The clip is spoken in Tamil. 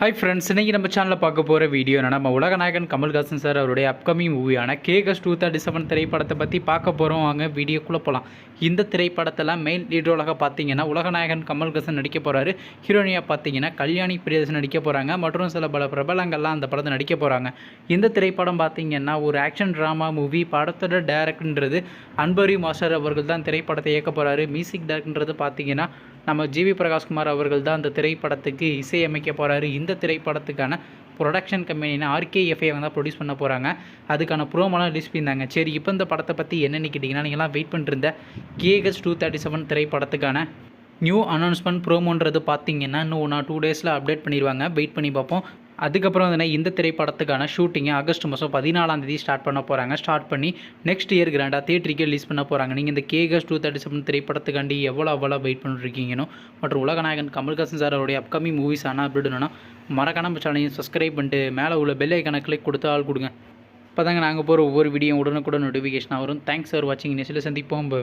ஹாய் ஃப்ரெண்ட்ஸ் இன்றைக்கி நம்ம சேனலில் பார்க்க போகிற வீடியோ நம்ம உலகநாயகன் கமல்ஹாசன் சார் அவருடைய அப்கமிங் மூவியான கேகஸ் டூ தேர்ட்டி செவன் திரைப்படத்தை பற்றி பார்க்க போகிறோம் வாங்க வீடியோக்குள்ளே போகலாம் இந்த திரைப்படத்தில் மெயின் லீட்ரோலாக பார்த்தீங்கன்னா உலகநாயகன் கமல்ஹாசன் நடிக்க போகிறாரு ஹீரோனியாக பார்த்தீங்கன்னா கல்யாணி பிரியதர்ஷன் நடிக்க போகிறாங்க மற்றும் சில பல பிரபலங்கள்லாம் அந்த படத்தை நடிக்க போகிறாங்க இந்த திரைப்படம் பார்த்தீங்கன்னா ஒரு ஆக்ஷன் ட்ராமா மூவி படத்தோட டேரக்டன்றது அன்பரி மாஸ்டர் அவர்கள் தான் திரைப்படத்தை இயக்க போகிறாரு மியூசிக் டேரக்டர்ன்றது பார்த்தீங்கன்னா நம்ம ஜிவி பிரகாஷ்குமார் அவர்கள் தான் அந்த திரைப்படத்துக்கு இசையமைக்க போகிறாரு இந்த திரைப்படத்துக்கான ப்ரொடக்ஷன் கம்பெனினா ஆர்கேஎஃப்ஐ வந்து ப்ரொடியூஸ் பண்ண போகிறாங்க அதுக்கான ப்ரோமோலாம் ரிலீஸ் பண்ணியிருந்தாங்க. சரி இப்போ இந்த படத்தை பற்றி என்னென்னு கேட்டிங்கன்னா நீங்களாம் வெயிட் பண்ணிருந்த கேஎஸ் டூ தேர்ட்டி செவன் திரைப்படத்துக்கான நியூ அனௌன்ஸ்மெண்ட் ப்ரோமோன்றது பார்த்தீங்கன்னா இன்னும் ஒன் டூ டேஸில் அப்டேட் பண்ணிடுவாங்க வெயிட் பண்ணி பார்ப்போம். அதுக்கப்புறம் வந்து இந்த திரைப்படத்துக்கான ஷூட்டிங்கை ஆகஸ்ட் மாதம் பதினாலாம் தேதி ஸ்டார்ட் பண்ண போகிறாங்க ஸ்டார்ட் பண்ணி நெக்ஸ்ட் இயர் கிராண்டாக தேட்டருக்கே ரிலீஸ் பண்ண போகிறாங்க நீங்கள் இந்த கேகஸ் டூ தேர்ட்டி செவன் திரைப்படத்துக்காண்டி எவ்வளோ அவ்வளோ வெயிட் பண்ணிருக்கீங்கன்னு மற்றும் உலகநாயகன் கமல்ஹாசன் சார் அவருடைய அப்கமிங் மூவிஸ் ஆனால் அப்படின்னா மறக்காம சேனலையும் சப்ஸ்கிரைப் பண்ணிட்டு மேலே உள்ள பெல்லை கணக்கில் கொடுத்து ஆள் கொடுங்க. இப்போ தாங்க நாங்கள் போகிற ஒவ்வொரு வீடியோ உடனுக்குடன் நோட்டிஃபிகேஷன் வரும். தேங்க்ஸ் ஃபார் வாட்சிங் நெசில் சந்திப்போம். பை